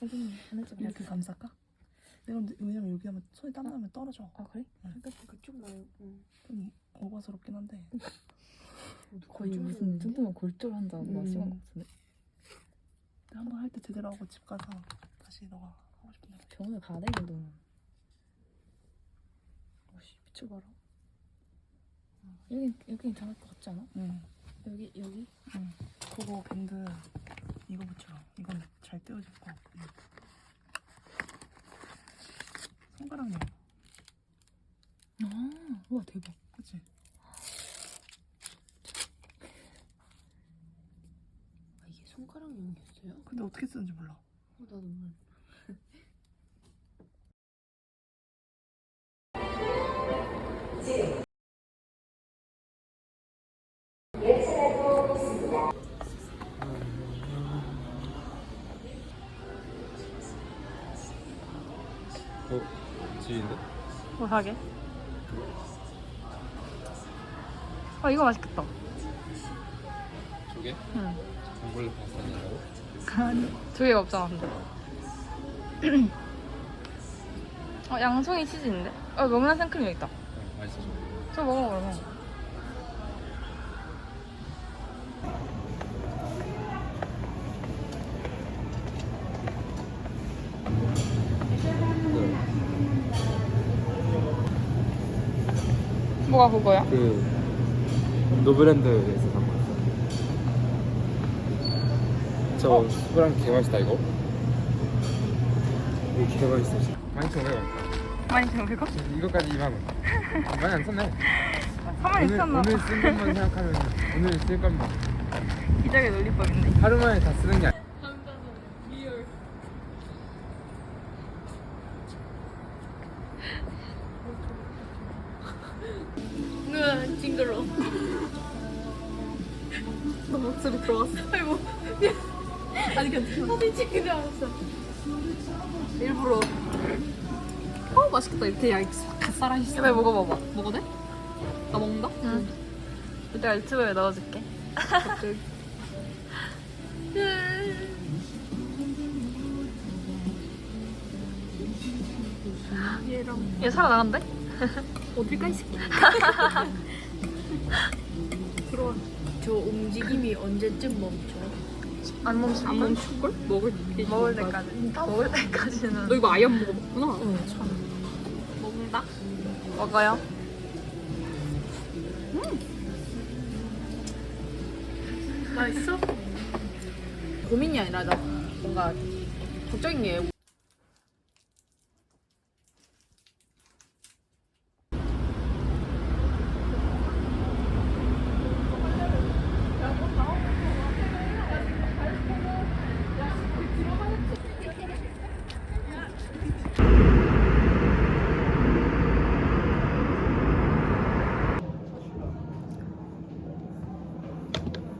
선생님 하늘색 이렇게 감쌀까? 내가 왜냐면 여기 하면 손이 땀 나면 떨어져. 아 그래? 그러니까 그쪽 말고 좀 오바스럽긴 한데. 거의 무슨 뚱뚱한 골절 환자 막 음. 심한 것 같은데 한번 할 때 제대로 하고 집 가서 다시 너가 하고 싶은 대로. 병원에 가야 되거든 어씨 미쳐봐라 여기 여기 괜찮을 것 같지 않아? 응. 여기 여기 응. 그거 밴드 이거 붙여. 이건 잘 떼어질 거. 응. 손가락용. 아 우와 대박 그치? 아 이게 어, 근데 어떻게 쓰는지 몰라. 나도 몰라. 어? 지인데? 뭐 사게? 아 이거 맛있겠다. 조개? 응. 전골 파스타 냐고? 두 개가 없잖아 근데. 어 양송이 치즈인데? 어 명란 생크림 여기 있다. 어, 맛있어 저 먹어 그러면. 뭐가 그거야? 그 노브랜드에서 산 거였어 저 수브랑 개 맛있다 이거 이거 개 맛있어 진짜 12,500원 많이 좀 그거? 이거까지 2만원 많이 안 썼네 가만히 오늘, 있었나? 오늘 쓴 것만 생각하면 오늘 쓸 것만 기적의 논리법인데. 하루 만에 다 쓰는 게 아니야 징그러. 너 목소리 들어왔어. 아이고. 아니 근데 사진 찍는 줄 알았어. 일부러. 어 맛있겠다 이렇게 얇 갓살하시. 이거 먹어봐봐. 먹어도 돼? 나 먹는다? 응. 내가 유튜브에 넣어줄게. 갑자기. 얘랑 얘 살아나간대? 어딜까 이 새끼. 들어와. 저 움직임이 언제쯤 멈춰? 안 멈출 안 멈출 걸? 먹을 때. 먹을 때까지. 먹을 때까지는. 너 이거 아예 안 먹어봤구나. 응, 처음. 먹는다? 먹어요. 맛있어? 고민이 아니라 나 뭔가 걱정인 게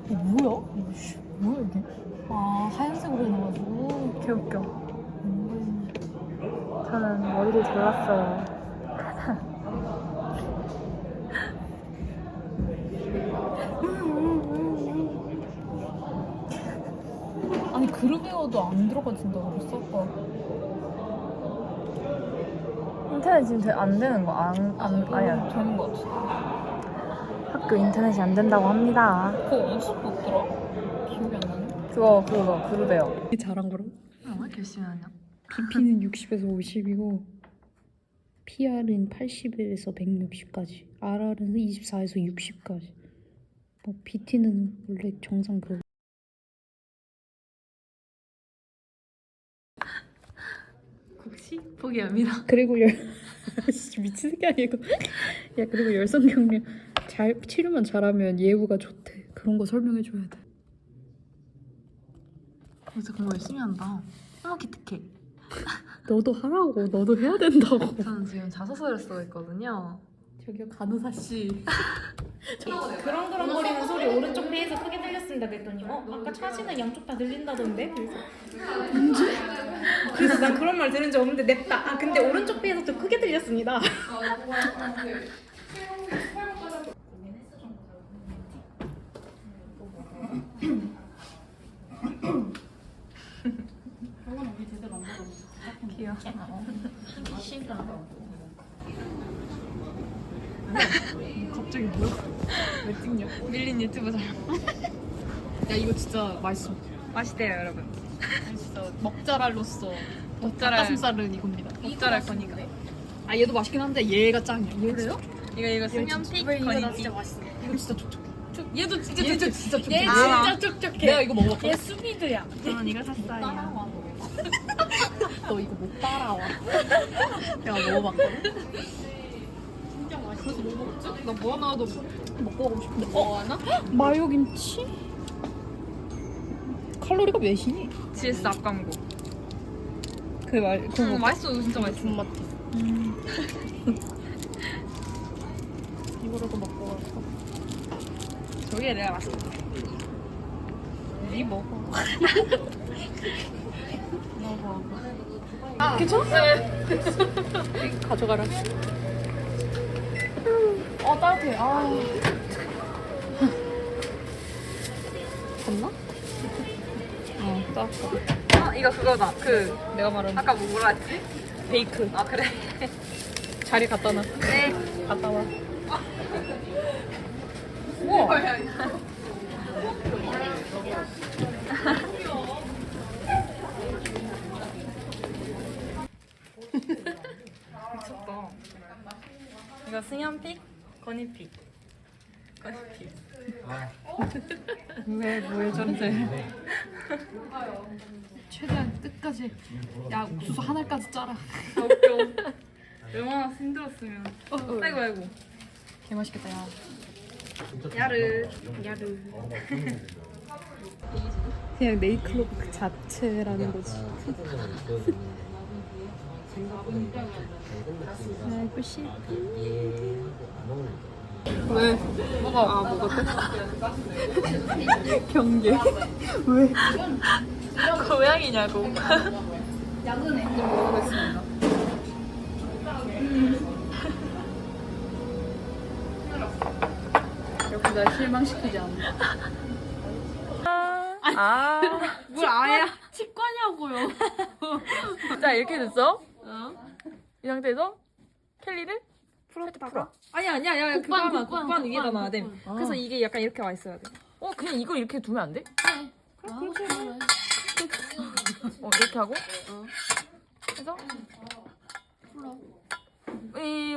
뭐야? 뭐야 이게? 아 하얀색으로 해놔가지고 개웃겨. 저는 잘랐어요. 아니 그룹 외워도 안 들어가진다고 그랬어 아까 인터넷 지금 잘 안 되는 거 안, 안, 아니야. 되는 거 같아 학교 인터넷이 안 된다고 합니다. 그거 어디서 뽑더라? 기억이 안 나네 그거, 그거, 그러대요. 잘한 거라고? 어, 왜 열심히 하냐? BP는 60에서 50이고 PR은 80에서 160까지 RR은 24에서 60까지 뭐 BT는 원래 정상 그 국시? 포기합니다. 그리고 열 씨, 미친 새끼 아니고 야 그리고 열성 경련 잘 치료만 잘하면 예우가 좋대 그런 거 설명해 줘야 돼 진짜 공부 열심히 한다. 어머, 기특해. 너도 하라고 너도 해야 된다고 저는 지금 자소서를 쓰고 있거든요. 저기요 간호사 씨. 그렁그렁거리는 소리 오른쪽 배에서 크게 들렸습니다 그랬더니 어? 아까 차지는 양쪽 다 들린다던데? 그래서 언제? 그래서 난 그런 말 들은 적 없는데 냅다 아 근데 오른쪽 배에서 좀 크게 들렸습니다 갑자기 뭐야? 왜 찍냐? 밀린 유튜브 잘야 이거 진짜 맛있어. 맛있대요 여러분 진짜 먹자랄로서 먹자랄 닭가슴살은 이겁니다. 먹자랄 거니까 아 얘도 맛있긴 한데 얘가 짱이야. 얘 그래요? 이거 이거 승현픽 건이픽 이거 진짜 촉촉. 얘도 진짜 얘 진짜 촉촉. 얘 아. 진짜 촉촉해 내가 이거 먹어봤거든. 얘 수비드야 저는 이거 샀어요 너 이거 못 따라와. 내가 먹어봤거든. 진짜 맛있어. 그래서 뭐 먹었지? 나 뭐 하나 도 먹고 가고 싶은데. 어? 하나? 마요김치? 칼로리가 몇이니? GS 앞 광고 그 말 그거 음, 맛있어 이거 진짜 맛있어 맛. 이거라도 먹고 갈까? 저게 내가 맛있어 니 먹어. 가져가라. 어 따뜻해. 아. 졌나? 어, 따뜻해. 아 이거 그거다 그 내가 말한 아까 뭐 뭐라 했지? 베이크. 아 그래 자리 갖다 놔. 네 갔다 와. 미쳤다 이거 승현픽 건이픽 건이픽 왜, 왜 저런데? 최대한 끝까지. 야 옥수수 하나까지 짜라. 아, 웃겨 얼마나 힘들었으면 아이고 아이고 개 맛있겠다 야. 야르 야르 그냥 네이클로브 그 자체라는 거지. 알고 싶 왜? 뭐가 아 뭐가 경계. 고양이냐고 여러분 날 실망시키지 않아. 아뭘 아야? 치과냐고요 진짜 이렇게 됐어? 이 상태에서 켈리를 풀었다 풀어. 아니 아니야 야 그거 국반, 하면 국반, 국반 위에다 놔야 돼. 국반. 그래서 이게 약간 이렇게 와 있어야 돼 어 그냥 이걸 이렇게 두면 안 돼? 아, 그렇게 해. 어 이렇게 하고. 해서 풀어. 이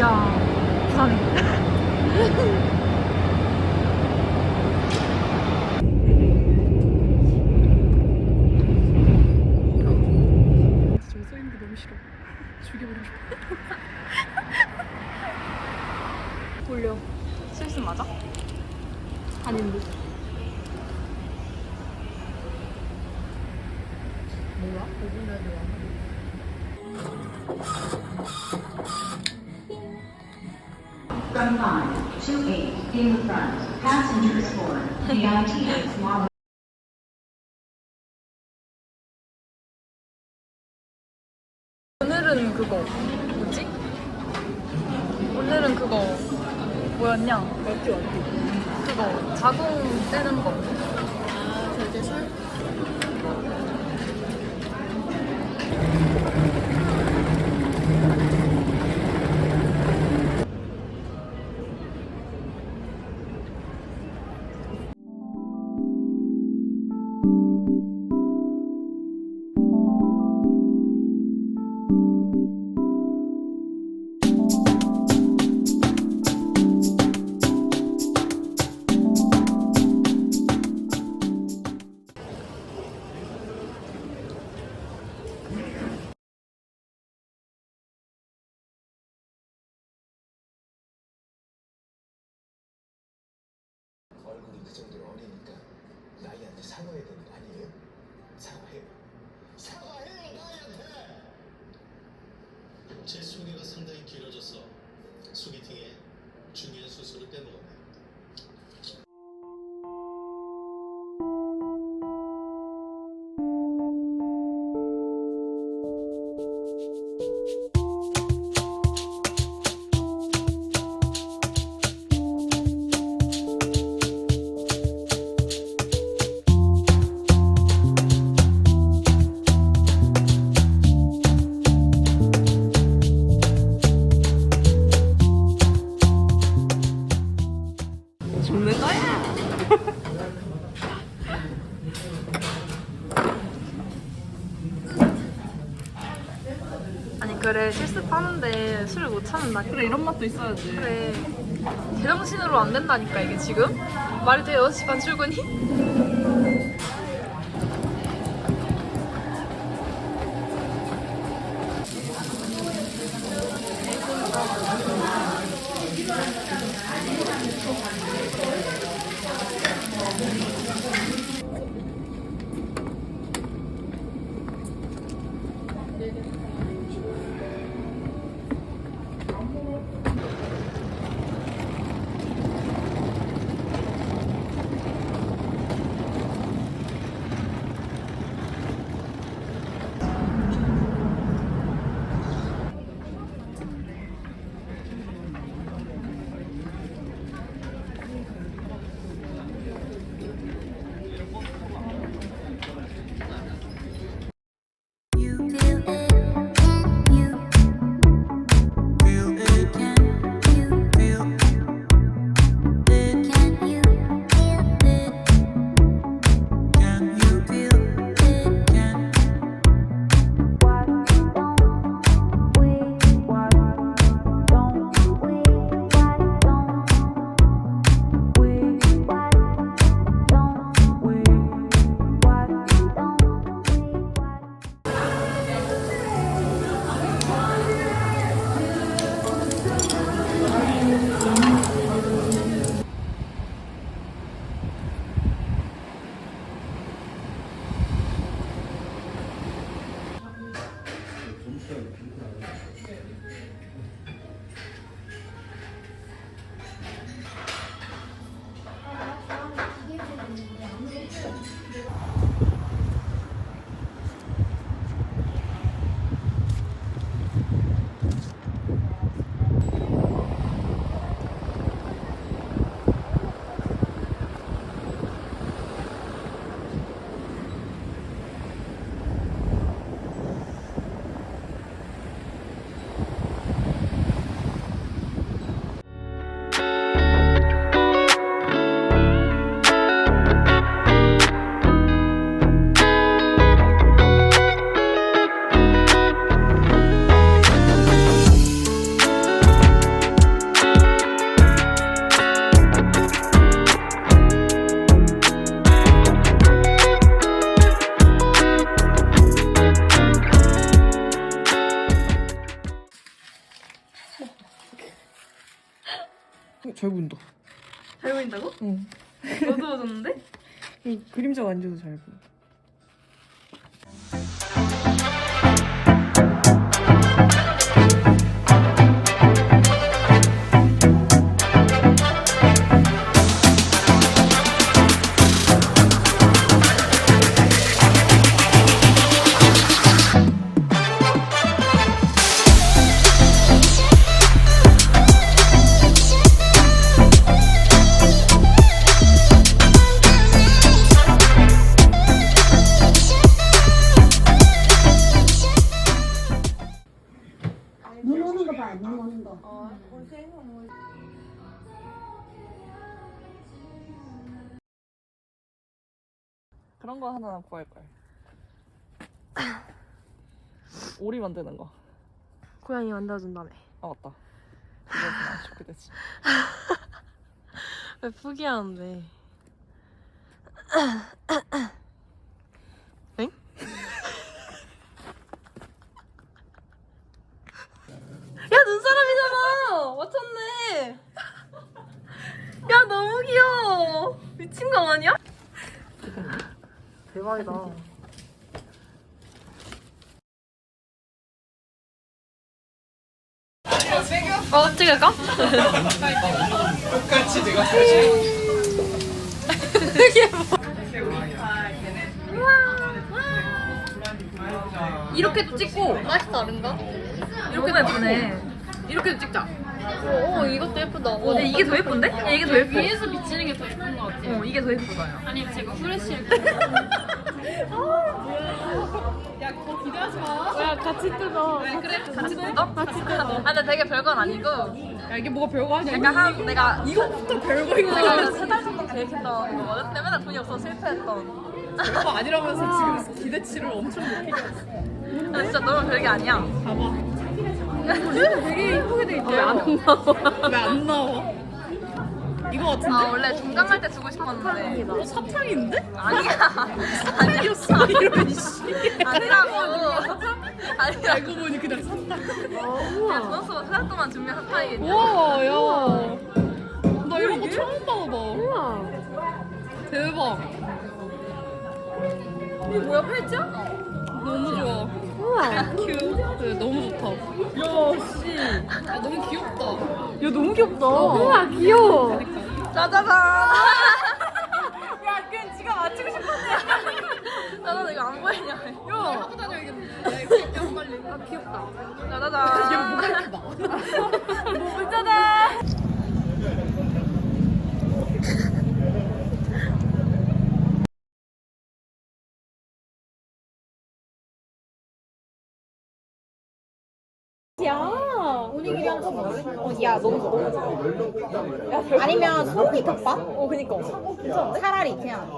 야, 부산에. 저기 서 있는 게 너무 싫어. 죽이 돌려. 실수 맞아? 아닌데. From 5 to 8 in the front, passengers for VITs lobby. 오늘은 그거 뭐지? 오늘은 그거 뭐였냐? 맞지 맞지. 그거 자궁 떼는 거. 아, 절제술? 그 정도로 어리니까 나이한테 사과해야 되는 거 아니에요? 사과해요. 사과해요 나이한테. 제 소개가 상당히 길어져서 소개팅에 중요한 순서를 빼먹었네 그래, 이런 맛도 있어야지. 그래. 제정신으로 안 된다니까 이게 지금? 말이 돼 6시 반 출근이? 그림자가 안 줘도 잘 보여. 그런 거 하나 구할 걸. 오리 만드는 거. 고양이 만들어준다며. 아 맞다. 좋게 됐지. 왜 포기하는데? 엥? 야 눈사람이잖아! 맞췄네! 야 너무 귀여워! 미친 거 아니야? 대박이다. 어 찍을까? 똑같이 내가 이렇게도 찍고 맛이 다른가? 이렇게도 예쁘네 이렇게도 찍자 어, 이것도 예쁘다 어, 이게 더 예쁜데? 야, 이게 더 예뻐 위에서 비치는 게 더 예쁜 것 같아 어 이게 더 예쁘다 야. 아니 지금 후레쉬를 야 같이 뜯어. 그래 같이 뜯어? 같이 뜯어 아 근데 되게 별건 아니고 야 이게 뭐가 별거 아니야? 약간 한 내가 이거부터 별거인 거 내가 같아. 세달 정도 계획했던 거거든 근데 맨날 돈이 없어 서 실패했던 별거 아니라면서 지금 기대치를 엄청 높이게 했어. 근데 진짜 너무 별게 아니야 봐봐. 되게 이쁘게 돼 있대. 왜안 나와 왜 안 나와? 이거 같은데? 아 원래 중간 갈 때 주고 싶었는데 어, 사탕인데? 아니야 사탕이었어. 이런 씨. 아니라고 아니야 알고 보니 그냥 사탕. 그냥 돈 쓰고 세달 동안 준비한 사탕이겠냐 우와, 야. 나 이런 거 처음 봐봐. 우와. 대박. 이게 뭐야, 팔찌야? 너무 좋아. 큐. 그래, 너무 좋다. 야, 씨. 야, 너무 귀엽다. 야, 너무 귀엽다. 우와, 귀여워. 짜자잔 야 그냥 지가 맞추고 싶었네 어, 야 너무 너무 좋아. 아니면 소고기 덮밥? 어 그니까. 괜찮은데? 차라리 그냥.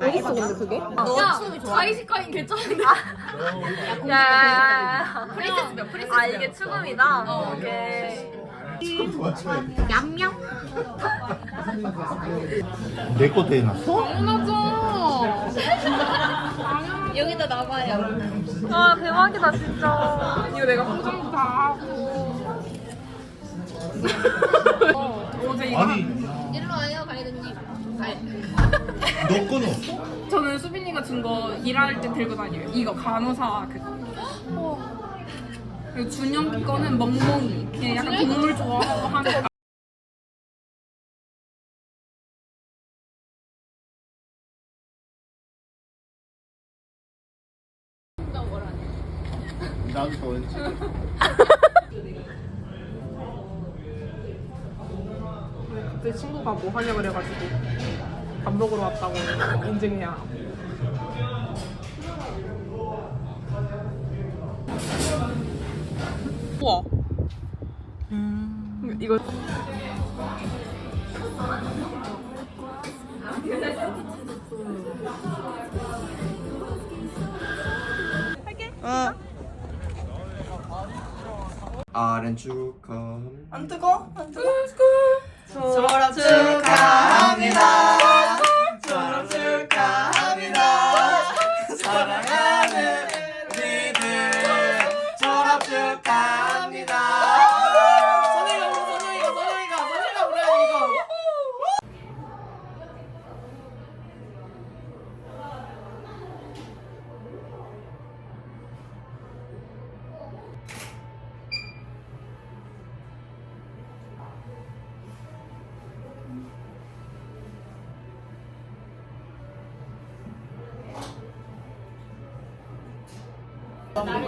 어디 있어 근데 그게? 야 아이시카인 괜찮은가? 야야야야 프린세스면 프린세스 아 이게 추금이다? 오케이 얌얌. 내 것도 해놨어? 여기다 나가요. 아 대박이다 진짜 이거 내가 포장도 다 하고 어제 이거 아니 일로 와요 가이드님. 너 없어? 저는 수빈이가 준 거 일할 때 들고 다녀요. 이거 간호사 그. 그리고 준영 거는 멍멍이. 걔 약간 동물 좋아하고 하니까. 나도 더 왠지 내 하냐 그래가지고 밥 먹으러 왔다고 인증해야. 우와. 이거 아렌 축하합니다. 안 뜨거? 안 뜨거?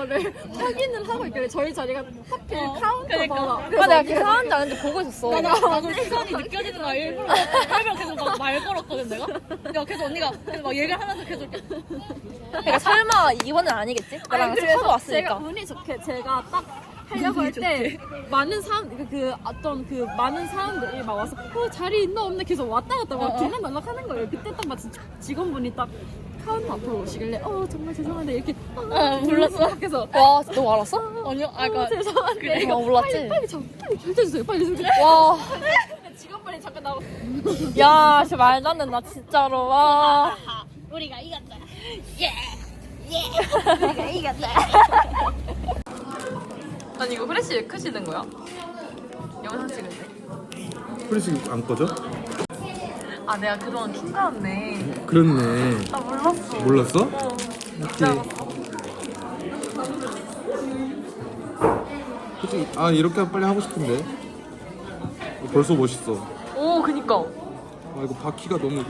거를 확인을 하고 있길래 저희 자리가 하필 카운터가 아 내가 계속 하는지 아는지 보고 있었어. 나가 나도 시선이 느껴지는 거야 일부러 일부러 계속 막 말 걸었거든 내가 내가 계속 언니가 계속 막 얘기를 하면서 계속 이렇게 그러니까 설마 이번엔 아니겠지? 나랑 아니, 제가 왔으니까. 운이 좋게 제가 딱 하려고 할 때 많은 사람 그, 그 어떤 그 많은 사람들이 막 와서 어 자리 있나? 없나? 계속 왔다 갔다 막 들락 날락 하는 거예요. 그때 딱 마침 직원분이 딱 카운터 앞으로 오시길래 어 정말 죄송한데. 이렇게 어, 불렀어. 밖에서. 와, 너 알았어? 아니요? 아 어, 그러니까 죄송한데. 어, 몰랐지? 빨리 빨리 저 빨리 결제해주세요. 빨리 좀. 와, 직원분이 잠깐 나오고. 야, 진짜 말도 안 된다, 진짜로. 와. 우리가 이겼다. 아니, 이거 후레쉬 왜 크시는 거야? 영상 찍을 때. 프리스 안 꺼져? 아, 내가 그동안 킹가였네. 그렇네. 아, 몰랐어. 몰랐어? 어. 오케이. 솔직히 아 이렇게 빨리 하고 싶은데 벌써 멋있어. 오, 그니까. 아 이거 바퀴가 너무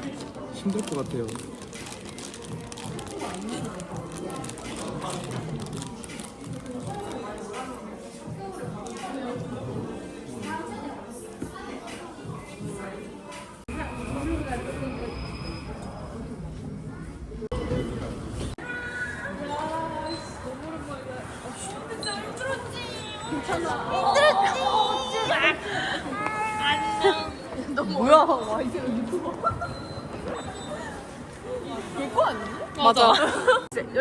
힘들 것 같아요. 맞아.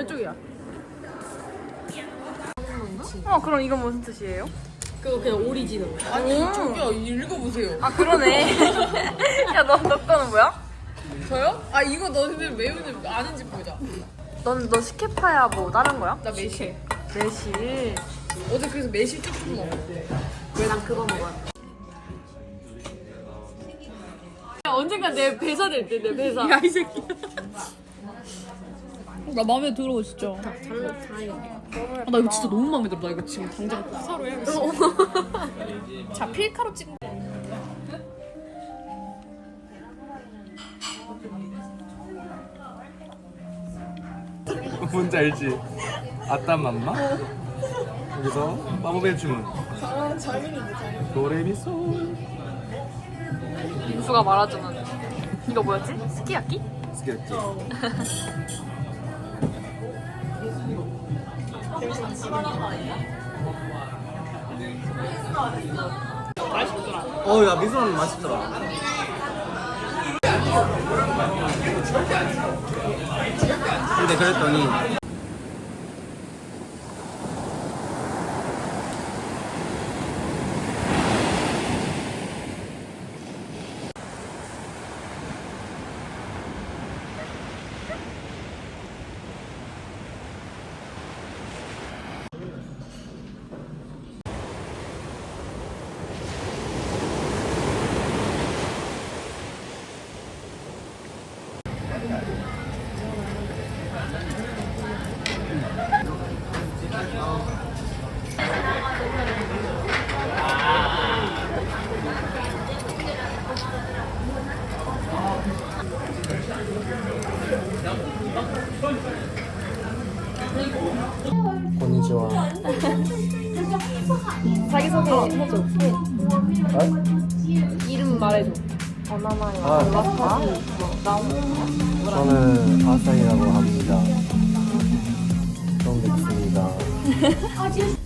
이쪽이야 어, 그럼 이건 무슨 뜻이에요? 그거 그냥 오리지널 아니, 저기요, 읽어보세요. 아, 그러네. 야, 너, 너 거는 뭐야? 저요? 아 이거 너희들 외우는 아는지 보자 넌, 너 스케파야, 뭐, 다른 거야? 나 매실 매실. 어제 그래서 매실 조금 먹었대 왜난 그거 먹어? 언젠가 내 배사 될 때 내 배사 야이 새끼야 나 마음에 들어 진짜 잘나 아, 나 이거 진짜 너무 마음에 들어 나 이거 지금 당장 사로 해야겠어 자 필카로 찍은 뭔지 알지? 아따 맘마? 여기서 마법의 주문. 도레미솔. 민수가 말하자면 이거 뭐였지? 스키야키? 스케치. 어, 야, 미소는 맛있더라. 근데 그랬더니 이름 말해줘. 바나나야. 아, 저는 아사히라고 합니다. 처음 뵙습니다.